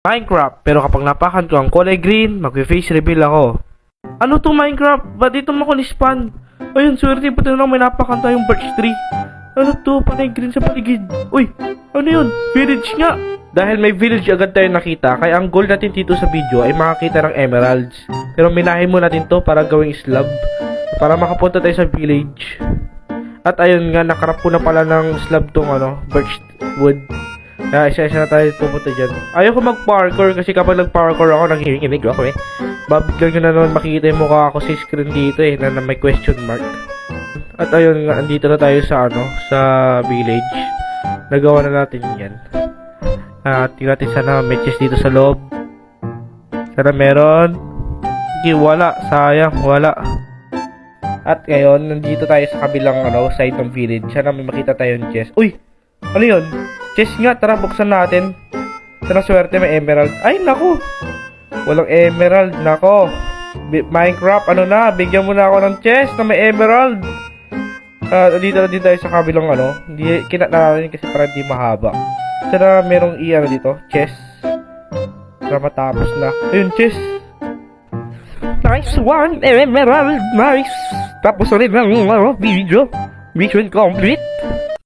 Minecraft, pero kapag napakan ko ang kulay green, mag-face reveal ako. Ano to Minecraft? Ba't dito mo nispan? Ayun, swerte pa lang may napakan tayong birch tree. Ano to? Panay green sa paligid. Uy, ano yun? Village nga! Dahil may village agad tayo nakita, kaya ang goal natin dito sa video ay makakita ng emeralds. Pero minahin mo natin to para gawing slab. Para makapunta tayo sa village. At ayun nga, nakarap ko na pala ng slab tong ano, birch wood. Kaya isa-isa na tayo pupunta dyan. Ayoko mag-parkour kasi kapag nag-parkour ako, nangihinginig ako eh. Babiglan ko na naman makikita yung mukha ako sa screen dito eh, na, na may question mark. At ayun nga, andito na tayo sa ano, sa village. Nagawa na natin yan. At tingnan natin sana may dito sa loob. Sana meron. Hindi, wala. Sayang, wala. At ngayon, nandito tayo sa kabilang ano, side ng village. Sana may makita tayong chest. Uy! Ano yun? Chest nga, tara buksan natin. Sana swerte may emerald. Ay, naku! Walang emerald, nako. Minecraft, ano na, bigyan mo na ako ng chest na may emerald. Ah, dito na din tayo sa kabilang ano. Hindi, kinat na natin kasi para di mahaba. Sana merong i ano dito, chest. Para matapos na. Ayun, chest. Nice one, emerald, nice. Tapos ulit ng ano, video. Mission complete.